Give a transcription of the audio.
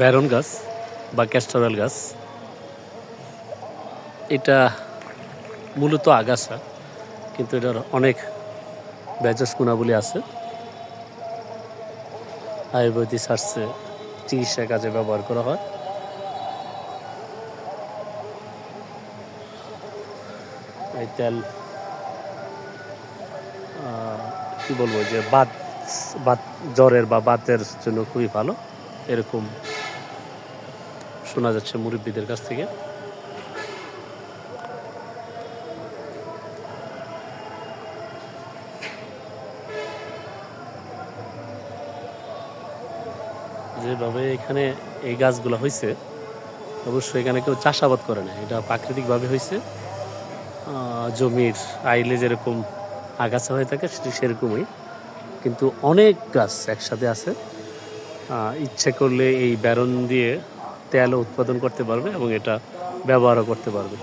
Baron গাছ বা ক্যাস্টরাল গাছ, এটা মূলত আগাছা, কিন্তু এটার অনেক ব্যাজস গুণাবলী আছে। আয়ুর্বেদিক সার্চে চিকিৎসা কাজে ব্যবহার করা হয়। এই তেল কি বলব যে বাত বাত, জ্বরের বা বাতের জন্য খুবই ভালো, এরকম শোনা যাচ্ছে মুরব্বীদের কাছ থেকে। যেভাবে এখানে এই গাছগুলো হয়েছে অবশ্যই এখানে কেউ চাষাবাদ করে না। এটা প্রাকৃতিকভাবে হয়েছে জমির আইলে যেরকম আগাছা হয়ে থাকে, সেটি সেরকমই। কিন্তু অনেক গাছ একসাথে আছে। ইচ্ছে করলে এই ব্যারন দিয়ে তেলও উৎপাদন করতে পারবে এবং এটা ব্যবহারও করতে পারবে।